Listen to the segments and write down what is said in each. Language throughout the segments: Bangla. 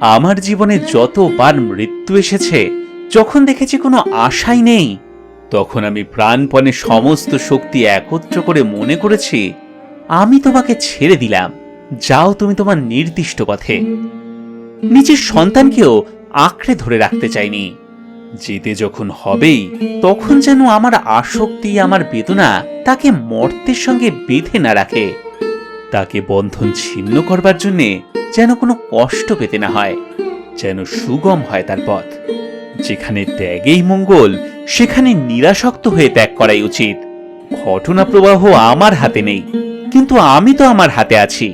আমার জীবনে যতবার মৃত্যু এসেছে, যখন দেখেছি কোনো আশাই নেই, তখন আমি প্রাণপণে সমস্ত শক্তি একত্র করে মনে করেছি, আমি তোমাকে ছেড়ে দিলাম, যাও তুমি তোমার নির্দিষ্ট পথে। নিজের সন্তানকেও আঁকড়ে ধরে রাখতে চাইনি। যেতে যখন হবেই, তখন যেন আমার আসক্তি, আমার বেদনা তাকে মর্তের সঙ্গে বেঁধে না রাখে। তাকে বন্ধন ছিন্ন করবার জন্যে যেন কোনো কষ্ট পেতে না হয়, যেন সুগম হয় তার পথ। যেখানে ত্যাগেই মঙ্গল, সেখানে নিরাসক্ত হয়ে ত্যাগ করাই উচিত। ঘটনা প্রবাহ আমার হাতে নেই, কিন্তু আমি তো আমার হাতে আছি।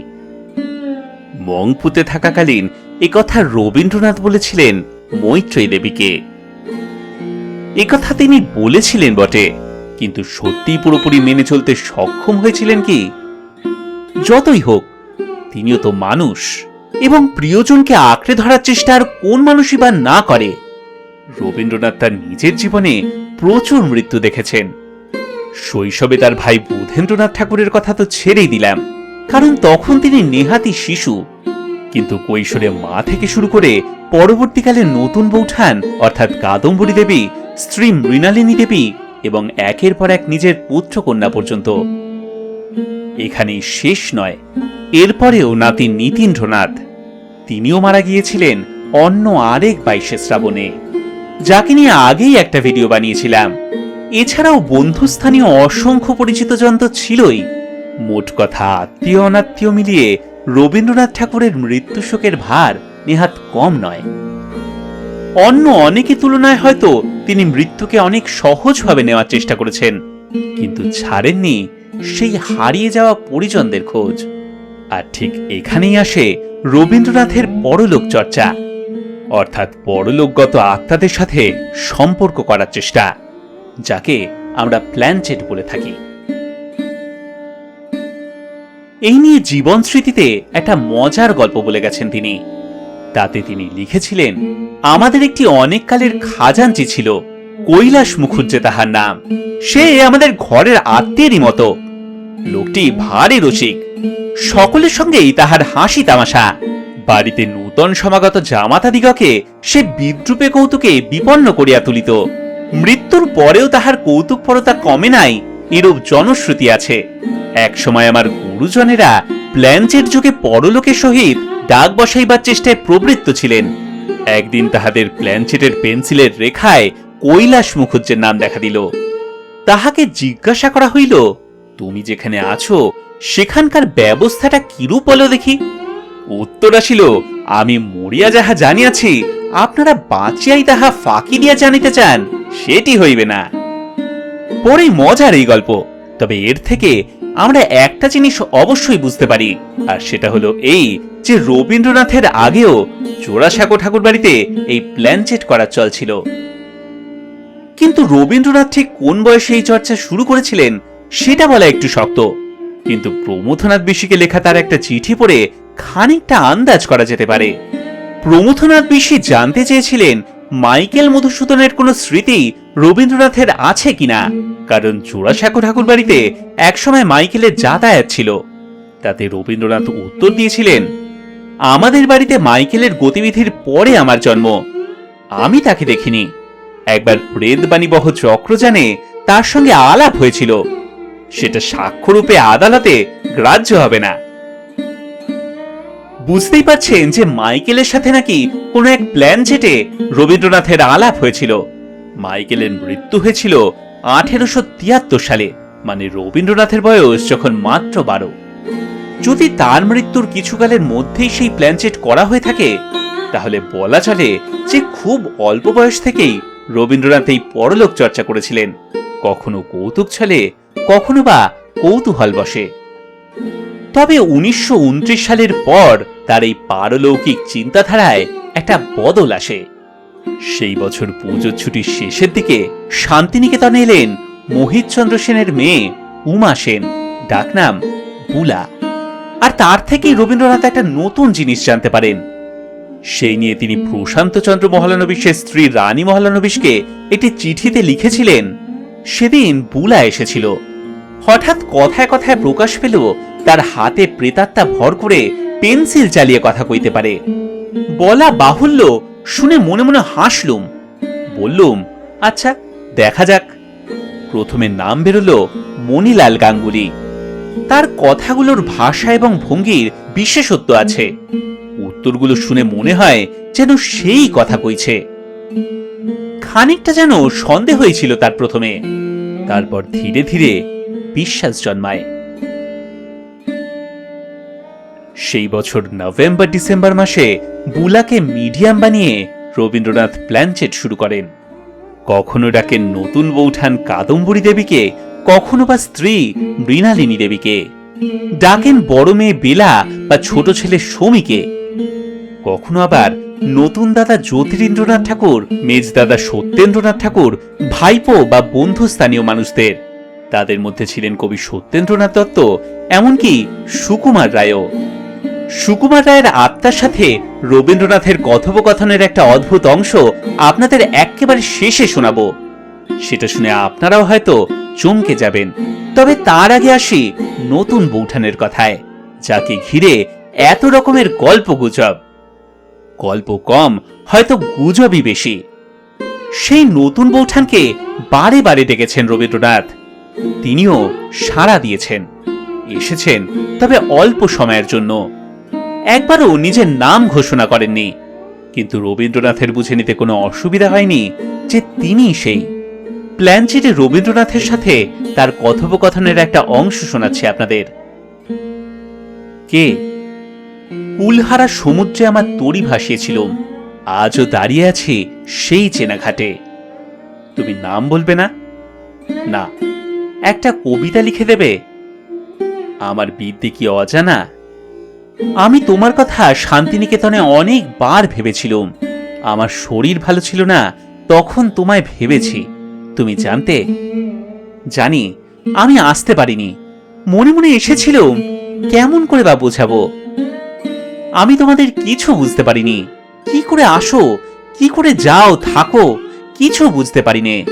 মংপুতে থাকাকালীন একথা রবীন্দ্রনাথ বলেছিলেন মৈত্রী দেবীকে। একথা তিনি বলেছিলেন বটে, কিন্তু সত্যিই পুরোপুরি মেনে চলতে সক্ষম হয়েছিলেন কি? যতই হোক, তিনিও তো মানুষ, এবং প্রিয়জনকে আঁকড়ে ধরার চেষ্টা আর কোন মানুষই বা না করে। রবীন্দ্রনাথ তার নিজের জীবনে প্রচুর মৃত্যু দেখেছেন। শৈশবে তার ভাই বুধেন্দ্রনাথ ঠাকুরের কথা তো ছেড়েই দিলাম, কারণ তখন তিনি নেহাতি শিশু। কিন্তু কৈশোরে মা থেকে শুরু করে পরবর্তীকালে নতুন বৌঠান অর্থাৎ কাদম্বরী দেবী স্ত্রী মৃণালিনী দেবী এবং একের পর এক নিজের পুত্র কন্যা পর্যন্ত। এখানেই শেষ নয়, এরপরেও নাতি নীতীন্দ্রনাথ, তিনিও মারা গিয়েছিলেন অন্য আরেক বাইশে শ্রাবণে, যাকে নিয়ে আগেই একটা ভিডিও বানিয়েছিলাম। এছাড়াও বন্ধুস্থানীয় অসংখ্য পরিচিত জন ছিলই। মোট কথা আত্মীয় অনাত্মীয় মিলিয়ে রবীন্দ্রনাথ ঠাকুরের মৃত্যু শোকের ভার নেহাত কম নয়। অন্য অনেকে তুলনায় হয়তো তিনি মৃত্যুকে অনেক সহজভাবে নেওয়ার চেষ্টা করেছেন, কিন্তু ছাড়েননি সেই হারিয়ে যাওয়া পরিজনদের খোঁজ। আর ঠিক এখানেই আসে রবীন্দ্রনাথের পরলোক চর্চা অর্থাৎ পরলোকগত আত্মাদের সাথে সম্পর্ক করার চেষ্টা, যাকে আমরা প্ল্যানচেট বলে থাকি। এই নিয়ে জীবন স্মৃতিতে একটা মজার গল্প বলে গেছেন তিনি। তাতে তিনি লিখেছিলেন, আমাদের একটি অনেককালের খাজাঞ্চি ছিল, কৈলাস মুখুজ্জে তাহার নাম। সে আমাদের ঘরের আত্মীয়েরই মতো। লোকটি ভারী রসিক। সকলের সঙ্গেই তাহার হাসি তামাশা। বাড়িতে নূতন সমাগত জামাতাদিগকে সে বিদ্রুপে কৌতুকে বিপন্ন করিয়া তুলিত। মৃত্যুর পরেও তাহার কৌতুকপরতা কমে নাই, এরূপ জনশ্রুতি আছে। একসময় আমার গুরুজনেরা প্ল্যানচেট যুগে পরলোকের সহিত ডাক বসাইবার চেষ্টায় প্রবৃত্ত ছিলেন। একদিন তাহাদের প্ল্যানচেটের পেন্সিলের রেখায় কৈলাস মুখুজ্জের নাম দেখা দিল। তাহাকে জিজ্ঞাসা করা হইল, তুমি যেখানে আছো, সেখানকার ব্যবস্থাটা কিরূপ বলো দেখি? উত্তর আসিল, আমি মরিয়া যাহা জানিয়াছি, আপনারা বাঁচিয়াই তাহা ফাঁকি দিয়া জানিতে চান, সেটি হইবে না। পরে মজার এই গল্প, তবে এর থেকে আমরা একটা জিনিস অবশ্যই বুঝতে পারি, আর সেটা হলো এই যে রবীন্দ্রনাথের আগেও জোড়াসাঁকো ঠাকুর বাড়িতে এই প্ল্যানচেট করার চল ছিল কিন্তু রবীন্দ্রনাথ ঠিক কোন বয়সে এই চর্চা শুরু করেছিলেন, সেটা বলা একটু শক্ত। কিন্তু প্রমথনাথ বিশিকে লেখা তার একটা চিঠি পড়ে খানিকটা আন্দাজ করা যেতে পারে। প্রমথনাথ বিশি জানতে চেয়েছিলেন মাইকেল মধুসূদনের কোনো স্মৃতি রবীন্দ্রনাথের আছে কিনা? কারণ জোড়াসাঁকো ঠাকুর বাড়িতে একসময় মাইকেলের যাতায়াত ছিল। তাতে রবীন্দ্রনাথ উত্তর দিয়েছিলেন, আমাদের বাড়িতে মাইকেলের গতিবিধির পরে আমার জন্ম। আমি তাকে দেখিনি। একবার প্রেতবাণীবহ চক্রযানে তার সঙ্গে আলাপ হয়েছিল। সেটা সাক্ষ্যরূপে আদালতে গ্রাহ্য হবে না। বুঝতেই পারছেন যে মাইকেলের সাথে নাকি কোনো এক প্ল্যান চেটে রবীন্দ্রনাথের আলাপ হয়েছিল। মাইকেলের মৃত্যু হয়েছিল আঠেরোশো তিয়াত্তর সালে মানে রবীন্দ্রনাথের বয়স যখন মাত্র বারো। যদি তার মৃত্যুর কিছুকালের মধ্যেই সেই প্ল্যানচেট করা হয়ে থাকে, তাহলে বলা চলে যে খুব অল্প বয়স থেকেই রবীন্দ্রনাথ এই পরলোক চর্চা করেছিলেন। কখনো কৌতুক ছলে, কখনো বা কৌতূহল বসে। তবে উনিশশো উনত্রিশ সালের পর তার এই পারলৌকিক চিন্তাধারায় একটা বদল আসে। সেই বছর পুজোর ছুটির শেষের দিকে শান্তিনিকেতনে এলেন মোহিতচন্দ্র সেনের মেয়ে উমা সেন, ডাকনাম বুলা। আর তার থেকেই রবীন্দ্রনাথ একটা নতুন জিনিস জানতে পারেন। সেই নিয়ে তিনি প্রশান্তচন্দ্র মহলানবিশের স্ত্রী রানী মহলানবিশকে একটি চিঠিতে লিখেছিলেন, সেদিন বুলা এসেছিল। হঠাৎ কথায় কথায় প্রকাশ পেল তার হাতে প্রেতাত্মা ভর করে পেন্সিল চালিয়ে কথা কইতে পারে। বলা বাহুল্য শুনে মনে মনে হাসলুম। বললুম আচ্ছা দেখা যাক। প্রথমে নাম বেরোলো মণিলাল গাঙ্গুলি। তার কথাগুলোর ভাষা এবং ভঙ্গির বিশেষত্ব আছে। উত্তরগুলো শুনে মনে হয় যেন সেই কথা কইছে। খানিকটা যেন সন্দেহ হয়েছিল তার প্রথমে। তারপর ধীরে ধীরে বিশ্বাস জন্মায়। সেই বছর নভেম্বর, ডিসেম্বর মাসে বুলাকে মিডিয়াম বানিয়ে রবীন্দ্রনাথ প্ল্যানচেট শুরু করেন। কখনো ডাকেন নতুন বৌঠান কাদম্বরী দেবীকে, কখনো বা স্ত্রী মৃণালিনী দেবীকে। ডাকেন বড় মেয়ে বেলা বা ছোট ছেলে সমীকে। কখনো আবার নতুন দাদা জ্যোতিরিন্দ্রনাথ ঠাকুর, মেজ দাদা সত্যেন্দ্রনাথ ঠাকুর, ভাইপো বা বন্ধু স্থানীয় মানুষদের। তাদের মধ্যে ছিলেন কবি সত্যেন্দ্রনাথ দত্ত, এমনকি সুকুমার রায়ও। সুকুমার রায়ের আত্মার সাথে রবীন্দ্রনাথের কথোপকথনের একটা অদ্ভুত অংশ আপনাদের একেবারে শেষে শোনাব। সেটা শুনে আপনারাও হয়তো চমকে যাবেন। তবে তার আগে আসি নতুন বৌঠানের কথায়, যাকে ঘিরে এত রকমের গল্প গুজব। গল্প কম, হয়তো গুজবই বেশি। সেই নতুন বৌঠানকে বারে বারে ডেকেছেন রবীন্দ্রনাথ। তিনিও সাড়া দিয়েছেন। এসেছেন, তবে অল্প সময়ের জন্য। একবারও নিজের নাম ঘোষণা করেননি। কিন্তু রবীন্দ্রনাথের বুঝে নিতে কোনো অসুবিধা হয়নি যে তিনি সেই। প্ল্যানচিটে রবীন্দ্রনাথের সাথে তার কথোপকথনের একটা অংশ শোনাচ্ছি আপনাদের। কে? কুলহারা সমুদ্রে আমার তরি ভাসিয়েছিল। আজও দাঁড়িয়ে আছি সেই চেনা ঘাটে তুমি নাম বলবে না? না। একটা কবিতা লিখে দেবে? আমার বিদ্যে কি অজানা? আমি তোমার কথা শান্তিনিকেতনে অনেকবার ভেবেছিলুম। আমার শরীর ভালো ছিল না, তখন তোমায় ভেবেছি। তুমি জানতে? জানি, আমি আসতে পারিনি। মনে মনে এসেছিলুম, কেমন করে বা বোঝাবো? আমি তোমাদের কিছু বুঝতে পারিনি। কি করে আসো? কি করে যাও? থাকো? কিছু বুঝতে পারিনে।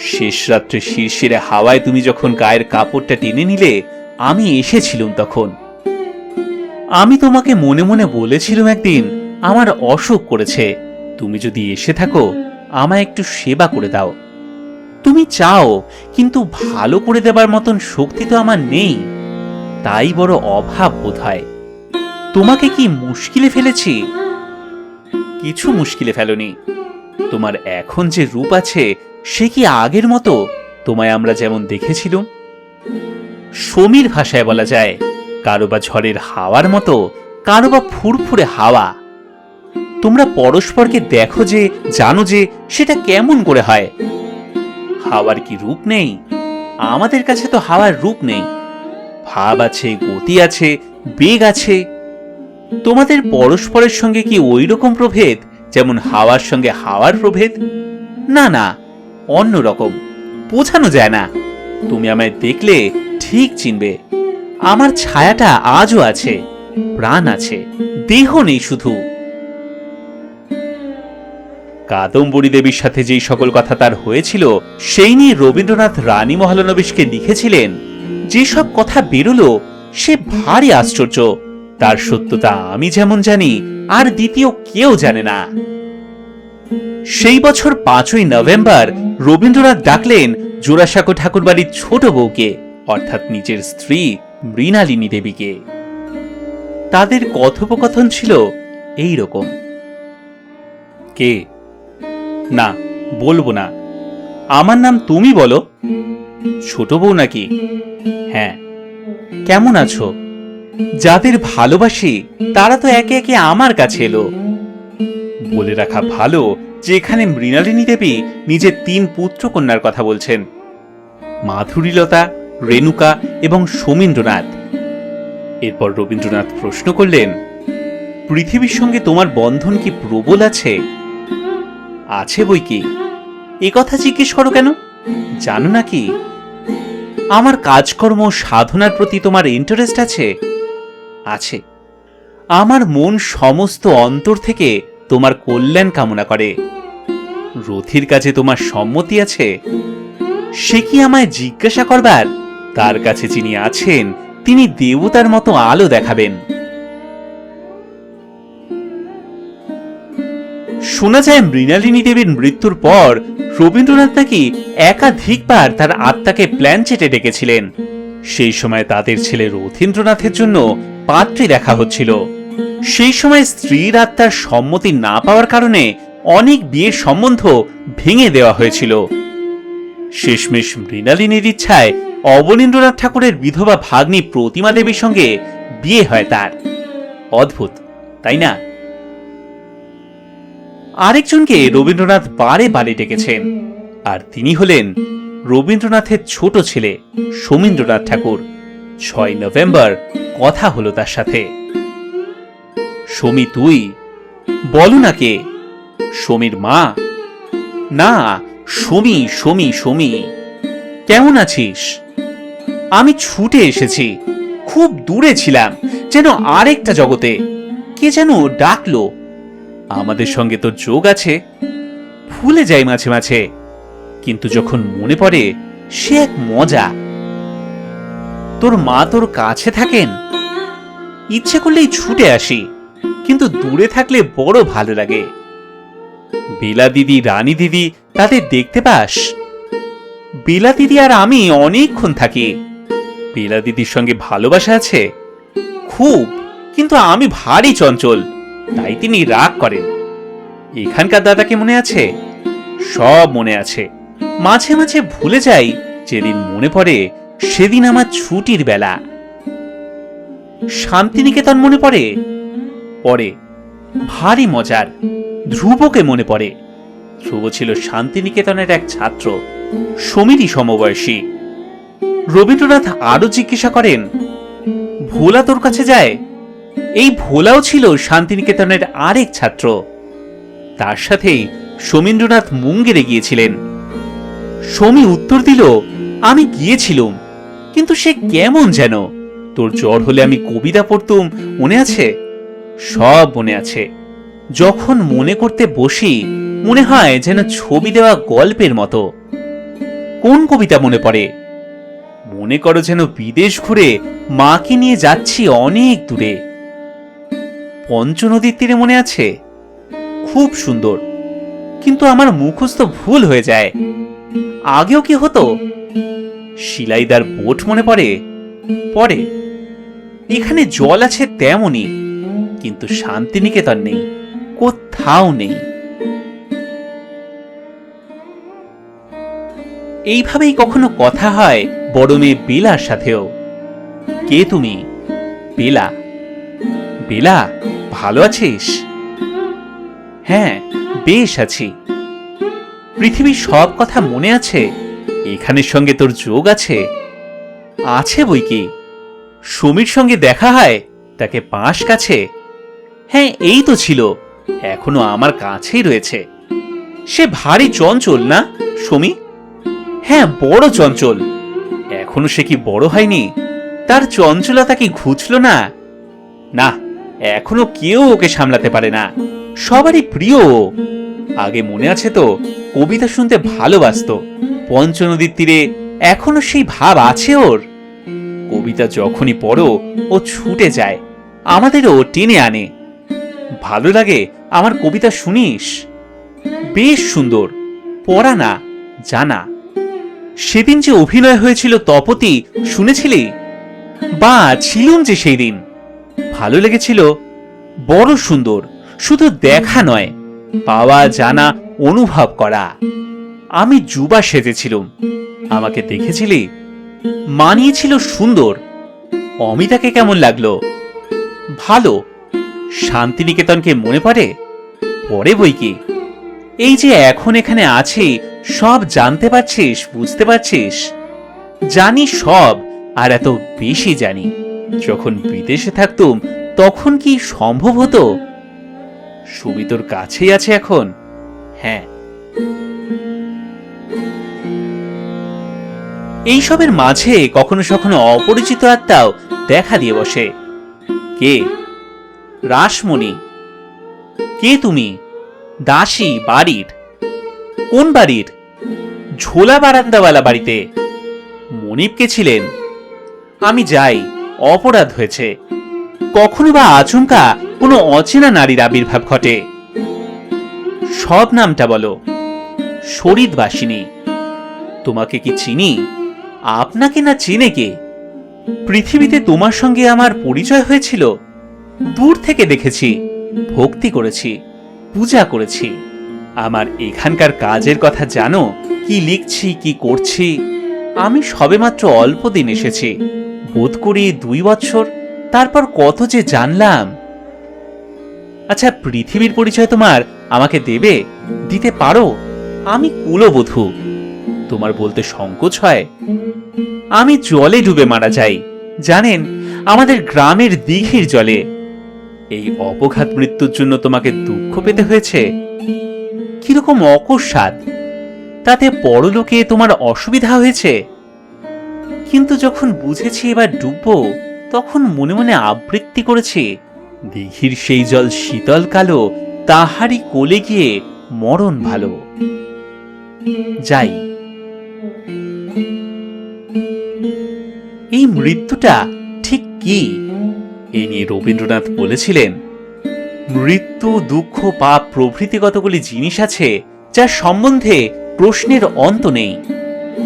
শেষ রাত্রে শিরশিরে হাওয়ায় তুমি যখন গায়ের কাপড়টা টেনে নিলে, আমি এসেছিলুম তখন। আমি তোমাকে মনে মনে বলেছিলাম একদিন, আমার অসুখ করেছে। তুমি যদি এসে থাকো, আমায় একটু সেবা করে দাও। তুমি চাও, কিন্তু ভালো করে দেবার মতন শক্তি তো আমার নেই। তাই বড় অভাব বোধ হয় তোমাকে কি মুশকিলে ফেলেছি? কিছু মুশকিলে ফেলনি। তোমার এখন যে রূপ আছে, সে কি আগের মতো? তোমায় আমরা যেমন দেখেছিলুম। সমীর ভাষায় বলা যায় কারও বা ঝড়ের হাওয়ার মতো, কারও বা ফুরফুরে হাওয়া। তোমরা পরস্পরকে দেখো যে, জানো যে, সেটা কেমন করে হয়। হাওয়ার কি রূপ নেই? আমাদের কাছে তো হাওয়ার রূপ নেই। ভাব আছে, গতি আছে, বেগ আছে। তোমাদের পরস্পরের সঙ্গে কি ওই রকম প্রভেদ, যেমন হাওয়ার সঙ্গে হাওয়ার প্রভেদ? না না অন্য রকম বোঝানো যায় না। তুমি আমায় দেখলে ঠিক চিনবে। আমার ছায়াটা আজও আছে, প্রাণ আছে, দেহ নেই শুধু। কাদম্বরী দেবীর সাথে যেই সকল কথা তার হয়েছিল, সেই নিয়ে রবীন্দ্রনাথ রানী মহালনবিশকে লিখেছিলেন, যেসব কথা বেরোলো, সে ভারী আশ্চর্য। তার সত্যতা আমি যেমন জানি, আর দ্বিতীয় কেউ জানে না। সেই বছর পাঁচই নভেম্বর রবীন্দ্রনাথ ডাকলেন জোড়াসাঁকো ঠাকুরবাড়ির ছোট বউকে, অর্থাৎ নিজের স্ত্রী মৃণালিনী দেবীকে। তাদের কথোপকথন ছিল এই রকম কে? না, বলব না। আমার নাম তুমি বলো। ছোট বউ নাকি? হ্যাঁ। কেমন আছো? যাদের ভালোবাসি, তারা তো একে একে আমার কাছে এলো। বলে রাখা ভালো যে এখানে মৃণালিনী দেবী নিজের তিন পুত্র কন্যার কথা বলছেন। মাধুরীলতা রেণুকা এবং সমীন্দ্রনাথ। এরপর রবীন্দ্রনাথ প্রশ্ন করলেন, পৃথিবীর সঙ্গে তোমার বন্ধন কি প্রবল আছে? আছে বই কি? এ কথা জিজ্ঞেস করো কেন? জানো নাকি আমার কাজকর্ম সাধনার প্রতি তোমার ইন্টারেস্ট আছে? আছে। আমার মন সমস্ত অন্তর থেকে তোমার কল্যাণ কামনা করে। রথির কাছে তোমার সম্মতি আছে? সে কি আমায় জিজ্ঞাসা করবার? তার কাছে যিনি আছেন, তিনি দেবতার মতো আলো দেখাবেন। শোনা যায় মৃণালিনী দেবীর মৃত্যুর পর রবীন্দ্রনাথ নাকি একাধিকবার তার আত্মাকে প্ল্যান চেটে ডেকেছিলেন। সেই সময় তাদের ছেলে রথীন্দ্রনাথের জন্য পাত্রী দেখা হচ্ছিল। সেই সময় স্ত্রীর আত্মার সম্মতি না পাওয়ার কারণে অনেক বিয়ের সম্বন্ধ ভেঙে দেওয়া হয়েছিল। শেষমেশ মৃণালিনীর ইচ্ছায় অবনীন্দ্রনাথ ঠাকুরের বিধবা ভাগ্নি প্রতিমা দেবীর সঙ্গে বিয়ে হয় তার। অদ্ভুত, তাই না? আরেকজনকে রবীন্দ্রনাথ বারে বারে ডেকেছেন, আর তিনি হলেন রবীন্দ্রনাথের ছোট ছেলে সমীন্দ্রনাথ ঠাকুর। ছয় নভেম্বর, কথা হলো তার সাথে। সমী তুই, বলো না কে? সমীর মা? না, সমী সমী সমী। কেমন আছিস? আমি ছুটে এসেছি। খুব দূরে ছিলাম, যেন আরেকটা জগতে। কে যেন ডাকলো। আমাদের সঙ্গে তো যোগ আছে। ভুলে যাই মাঝে মাঝে। কিন্তু যখন মনে পড়ে, সে এক মজা। তোর মা তোর কাছে থাকেন? ইচ্ছে করলেই ছুটে আসি, কিন্তু দূরে থাকলে বড় ভালো লাগে। বেলা দিদি, রানী দিদি, তাদের দেখতে পাস? বেলা দিদি আর আমি অনেকক্ষণ থাকি। বেলা দিদির সঙ্গে ভালোবাসা আছে? খুব, কিন্তু আমি ভারী চঞ্চল, তাই তিনি রাগ করেন। এখানকার দাদাকে মনে আছে? সব মনে আছে। মাঝে মাঝে ভুলে যাই, যেদিন মনে পড়ে সেদিন আমার ছুটির বেলা। শান্তিনিকেতন মনে পড়ে? পড়ে। ভারী মজার। ধ্রুবকে মনে পড়ে। ধ্রুব ছিল শান্তিনিকেতনের এক ছাত্র। সমীরই সমবয়সী। রবীন্দ্রনাথ আরও জিজ্ঞাসা করেন, ভোলা তোর কাছে যায়? এই ভোলাও ছিল শান্তিনিকেতনের আরেক ছাত্র। তার সাথেই সমীন্দ্রনাথ মুঙ্গেরে গিয়েছিলেন। সমী উত্তর দিল, আমি গিয়েছিলুম, কিন্তু সে কেমন যেন? তোর জ্বর হলে আমি কবিতা পড়তুম, মনে আছে? সব মনে আছে। যখন মনে করতে বসি, মনে হয় যেন ছবি দেওয়া গল্পের মতো। কোন কবিতা মনে পড়ে? মনে করো যেন বিদেশ ঘুরে মাকে নিয়ে যাচ্ছি অনেক দূরে। পঞ্চনদীর তীরে মনে আছে? খুব সুন্দর। কিন্তু আমার মুখস্থ ভুল হয়ে যায়। আগেও কি হতো? শিলাইদার বোট মনে পড়ে? পড়ে। এখানে জল আছে তেমনই, কিন্তু শান্তিনিকেতন নেই, কোথাও নেই। এইভাবেই কখনো কথা হয়? বড় মেয়ে বেলার সাথেও। কে তুমি? বেলা। বেলা, ভালো আছিস? হ্যাঁ বেশ আছি। পৃথিবীর সব কথা মনে আছে? এখানের সঙ্গে তোর যোগ আছে? আছে বই কি? সমীর সঙ্গে দেখা হয়? তাকে পাশ কাছে? হ্যাঁ এই তো ছিল। এখনও আমার কাছেই রয়েছে। সে ভারী চঞ্চল না, সমী? হ্যাঁ বড় চঞ্চল। এখনও সে কি বড় হয়নি? তার চঞ্চলতা কি ঘুচল না? না, এখনও কেউ ওকে সামলাতে পারে না। সবারই প্রিয় আগে মনে আছে তো, কবিতা শুনতে ভালোবাসত। পঞ্চনদীর তীরে এখনও সেই ভাব আছে ওর। কবিতা যখনই পড়ো, ও ছুটে যায়। আমাদেরও টেনে আনে। ভালো লাগে আমার কবিতা শুনিস? বেশ সুন্দর। পড়া না, জানা। সেদিন যে অভিনয় হয়েছিল তপতি, শুনেছিলি? বা ছিলুম যে সেই দিন ভালো লেগেছিল, বড় সুন্দর, শুধু দেখা নয়, পাওয়া জানা, অনুভব করা। আমি যুবা সেজেছিলুম। আমাকে দেখেছিলি? মানিয়েছিল সুন্দর। অমিতাকে কেমন লাগল? ভালো। শান্তিনিকেতনকে মনে পড়ে? পরে বই কি? এই যে এখন এখানে আছি সব জানতে পারছিস, বুঝতে পারছিস? জানি সব, আর এত বেশি জানি। যখন বিদেশে থাকতুম, তখন কি সম্ভব হতো? সুমি তোর কাছেই আছে এখন। হ্যাঁ। এইসবের মাঝে কখনো কখনো অপরিচিত আত্মাও দেখা দিয়ে বসে। কে? রাসমণি। কে তুমি? দাসী, বাড়ির। কোন বাড়ির? ঝোলা বারান্দাওয়ালা বাড়িতে। মনিব কে ছিলেন। আমি যাই, অপরাধ হয়েছে। কখনো বা আচমকা কোনো অচেনা নারীর আবির্ভাব ঘটে। সব নামটা বলো। শরীরবাসিনী। তোমাকে কি চিনি? আপনাকে না চিনে কে? পৃথিবীতে তোমার সঙ্গে আমার পরিচয় হয়েছিল। দূর থেকে দেখেছি, ভক্তি করেছি, পূজা করেছি। আমার এখানকার কাজের কথা জানো? কি লিখছি, কি করছি? আমি সবেমাত্র অল্প দিন এসেছি। বোধ করি দুই বছর। তারপর কত যে জানলাম। আচ্ছা পৃথিবীর পরিচয় তোমার আমাকে দেবে? দিতে পারো? আমি কুলবধূ। তোমার বলতে সংকোচ হয়। আমি জলে ডুবে মারা যাই। জানেন, আমাদের গ্রামের দিঘির জলে। এই অপঘাত মৃত্যুর জন্য তোমাকে দুঃখ পেতে হয়েছে। কীরকম অকস্মাৎ? তাতে পরলোকে তোমার অসুবিধা হয়েছে? কিন্তু যখন বুঝেছি এবার ডুববো, তখন মনে মনে আবৃত্তি করেছি দিঘির সেই জল শীতল কালো, তাহারই কোলে গিয়ে মরণ ভালো। যাই। এই মৃত্যুটা ঠিক কি? এ নিয়ে রবীন্দ্রনাথ বলেছিলেন মৃত্যু, দুঃখ, পাপ প্রভৃতি কতগুলি জিনিস আছে, যার সম্বন্ধে প্রশ্নের অন্ত নেই।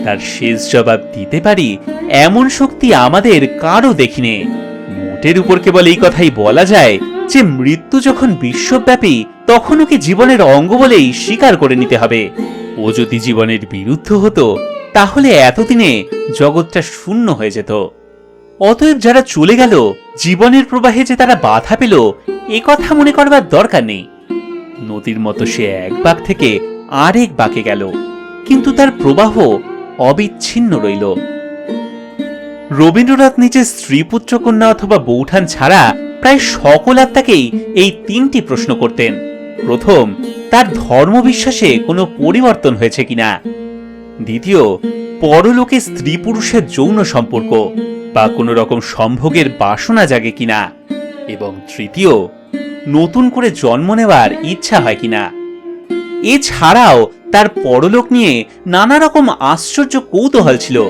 তার শেষ জবাব দিতে পারি, এমন শক্তি আমাদের কারও দেখিনে। মোটের উপর কেবল এই কথাই বলা যায় যে, মৃত্যু যখন বিশ্বব্যাপী তখন ওকে জীবনের অঙ্গ বলেই স্বীকার করে নিতে হবে। ও যদি জীবনের বিরুদ্ধ হতো, তাহলে এতদিনে জগৎটা শূন্য হয়ে যেত। অতএব যারা চলে গেল, জীবনের প্রবাহে যে তারা বাধা পেল, এ কথা মনে করবার দরকার নেই। নদীর মতো সে এক বাঁক থেকে আরেক বাঁকে গেল, কিন্তু তার প্রবাহ অবিচ্ছিন্ন রইল। রবীন্দ্রনাথ নিজের স্ত্রী পুত্র কন্যা অথবা বৌঠান ছাড়া প্রায় সকল আত্মাকেই এই তিনটি প্রশ্ন করতেন। প্রথম, তার ধর্মবিশ্বাসে কোনো পরিবর্তন হয়েছে কিনা? দ্বিতীয়, পরলোকে স্ত্রী পুরুষের যৌন সম্পর্ক। বা কোনো রকম সম্ভোগের বাসনা জাগে কিনা? এবং তৃতীয়, নতুন করে জন্ম নেওয়ার ইচ্ছা হয় কিনা? এছাড়াও তার পরলোক নিয়ে নানা রকম আশ্চর্য কৌতূহল ছিল।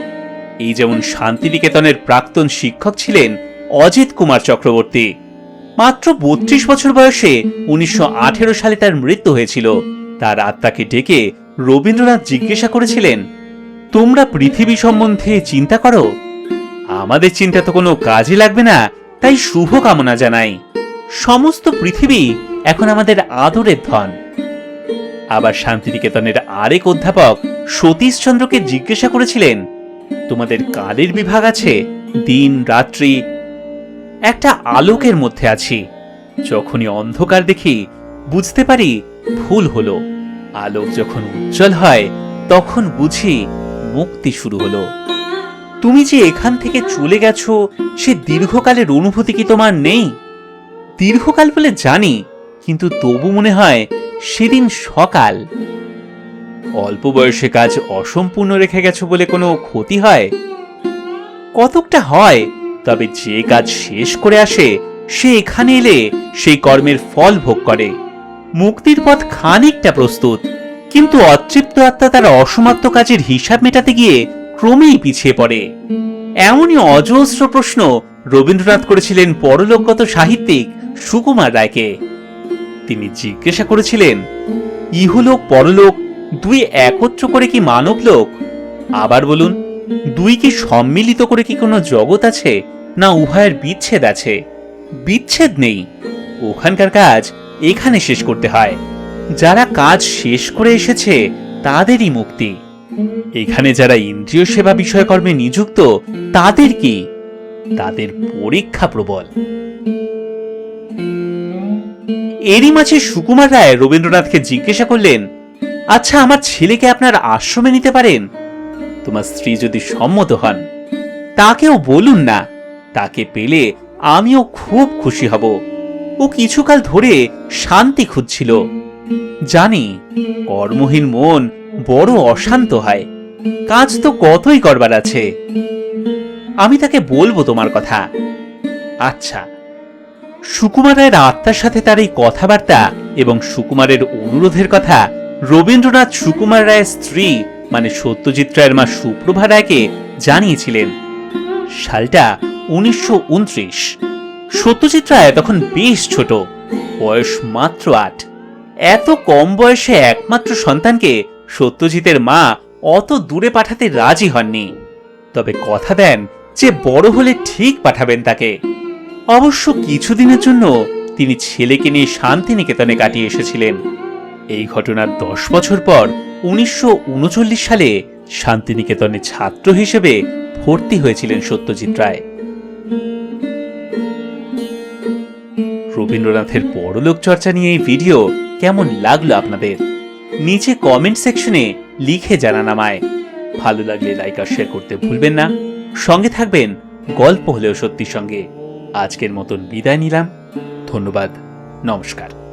এই যেমন শান্তিনিকেতনের প্রাক্তন শিক্ষক ছিলেন অজিত কুমার চক্রবর্তী। মাত্র বত্রিশ বছর বয়সে উনিশশো আঠেরো সালে তার মৃত্যু হয়েছিল। তার আত্মাকে ডেকে রবীন্দ্রনাথ জিজ্ঞাসা করেছিলেন, তোমরা পৃথিবী সম্বন্ধে চিন্তা করো? আমাদের চিন্তা তো কোনো কাজে লাগবে না, তাই শুভ কামনা জানাই। সমস্ত পৃথিবী এখন আমাদের আদরের ধন। আবার শান্তিনিকেতনের আরেক অধ্যাপক সতীশচন্দ্রকে জিজ্ঞাসা করেছিলেন, তোমাদের কালের বিভাগ আছে? দিন, রাত্রি? একটা আলোকের মধ্যে আছি। যখনই অন্ধকার দেখি, বুঝতে পারি ভুল হলো। আলোক যখন উজ্জ্বল হয়, তখন বুঝি মুক্তি শুরু হলো। তুমি যে এখান থেকে চলে গেছো, সে দীর্ঘকালের অনুভূতি কি তোমার নেই? দীর্ঘকাল বলে জানি, কিন্তু তবু মনে হয় সেদিন সকাল। অল্প বয়সে কাজ অসম্পূর্ণ রেখে গেছো বলে কোনো ক্ষতি হয়? কতকটা হয়, তবে যে কাজ শেষ করে আসে, সে এখানে এলে সেই কর্মের ফল ভোগ করে। মুক্তির পথ খানিকটা প্রস্তুত, কিন্তু অতৃপ্ত আত্মা তার অসমাপ্ত কাজের হিসাব মেটাতে গিয়ে ক্রমেই পিছিয়ে পড়ে। এমনই অজস্র প্রশ্ন রবীন্দ্রনাথ করেছিলেন পরলোকগত সাহিত্যিক সুকুমার রায়কে। তিনি জিজ্ঞাসা করেছিলেন, ইহলোক, পরলোক, দুই একত্র করে কি মানব লোক? আবার বলুন, দুই কি সম্মিলিত করে কি কোনো জগৎ আছে, না উভয়ের বিচ্ছেদ আছে? বিচ্ছেদ নেই। ওখানকার কাজ এখানে শেষ করতে হয়। যারা কাজ শেষ করে এসেছে, তাদেরই মুক্তি। এখানে যারা ইন্দ্রিয় সেবা বিষয়কর্মে নিযুক্ত, তাদের কি? তাদের পরীক্ষা প্রবল। এরই মাঝে সুকুমার রায় রবীন্দ্রনাথকে জিজ্ঞাসা করলেন আচ্ছা আমার ছেলেকে আপনার আশ্রমে নিতে পারেন? তোমার স্ত্রী যদি সম্মত হন, তাকেও বলুন না। তাকে পেলে আমিও খুব খুশি হব। ও কিছুকাল ধরে শান্তি খুঁজছিল। জানি, কর্মহীন মন বড় অশান্ত হয়। কাজ তো কতই করবার আছে। আমি তাকে বলব তোমার কথা। আচ্ছা সুকুমার রায়ের আত্মার সাথে তার এই কথাবার্তা এবং সুকুমারের অনুরোধের কথা রবীন্দ্রনাথ সুকুমার রায়ের স্ত্রী মানে সত্যজিৎ রায়ের মা সুপ্রভা রায়কে জানিয়েছিলেন। সালটা উনিশশো উনত্রিশ। সত্যজিৎ রায় তখন বেশ ছোট, বয়স মাত্র আট। এত কম বয়সে একমাত্র সন্তানকে সত্যজিতের মা অত দূরে পাঠাতে রাজি হননি। তবে কথা দেন যে বড় হলে ঠিক পাঠাবেন তাকে। অবশ্য কিছুদিনের জন্য তিনি ছেলেকে নিয়ে শান্তিনিকেতনে কাটিয়ে এসেছিলেন। এই ঘটনার দশ বছর পর উনিশশো উনচল্লিশ সালে শান্তিনিকেতনে ছাত্র হিসেবে ভর্তি হয়েছিলেন সত্যজিৎ রায়। রবীন্দ্রনাথের পরলোক চর্চা নিয়ে এই ভিডিও কেমন লাগল আপনাদের? নিচে কমেন্ট সেকশনে লিখে জানান আমায়। ভালো লাগলে লাইক আর শেয়ার করতে ভুলবেন না। সঙ্গে থাকবেন গল্প হলেও সত্যি সঙ্গে। আজকের মতন বিদায় নিলাম। ধন্যবাদ। নমস্কার।